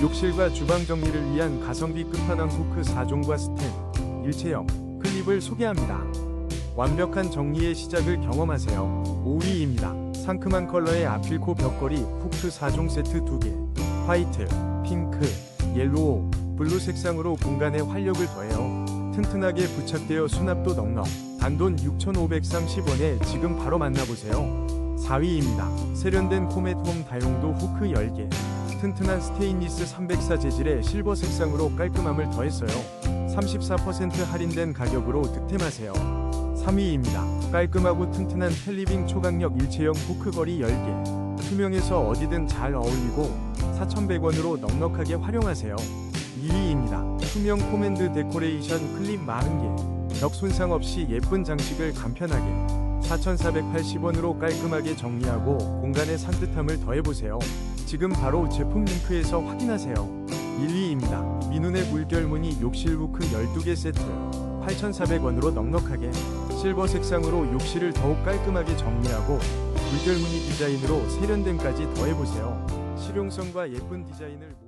욕실과 주방 정리를 위한 가성비 끝판왕 후크 4종과 스텐, 일체형, 클립을 소개합니다. 완벽한 정리의 시작을 경험하세요. 5위입니다. 상큼한 컬러의 아필코 벽걸이 후크 4종 세트 2개. 화이트, 핑크, 옐로우, 블루 색상으로 공간에 활력을 더해요. 튼튼하게 부착되어 수납도 넉넉. 단돈 6,530원에 지금 바로 만나보세요. 4위입니다. 세련된 코멧 홈 다용도 후크 10개. 튼튼한 스테인리스 304 재질의 실버 색상으로 깔끔함을 더했어요. 34% 할인된 가격으로 득템하세요. 3위입니다. 깔끔하고 튼튼한 텔리빙 초강력 일체형 후크거리 10개. 투명해서 어디든 잘 어울리고 4,100원으로 넉넉하게 활용하세요. 2위입니다. 투명 코맨드 데코레이션 클립 40개. 벽 손상 없이 예쁜 장식을 간편하게 4,480원으로 깔끔하게 정리하고 공간의 산뜻함을 더해보세요. 지금 바로 제품 링크에서 확인하세요. 1위입니다. 민운의 물결무늬 욕실 후크 12개 세트 8,400원으로 넉넉하게 실버 색상으로 욕실을 더욱 깔끔하게 정리하고 물결무늬 디자인으로 세련됨까지 더해보세요. 실용성과 예쁜 디자인을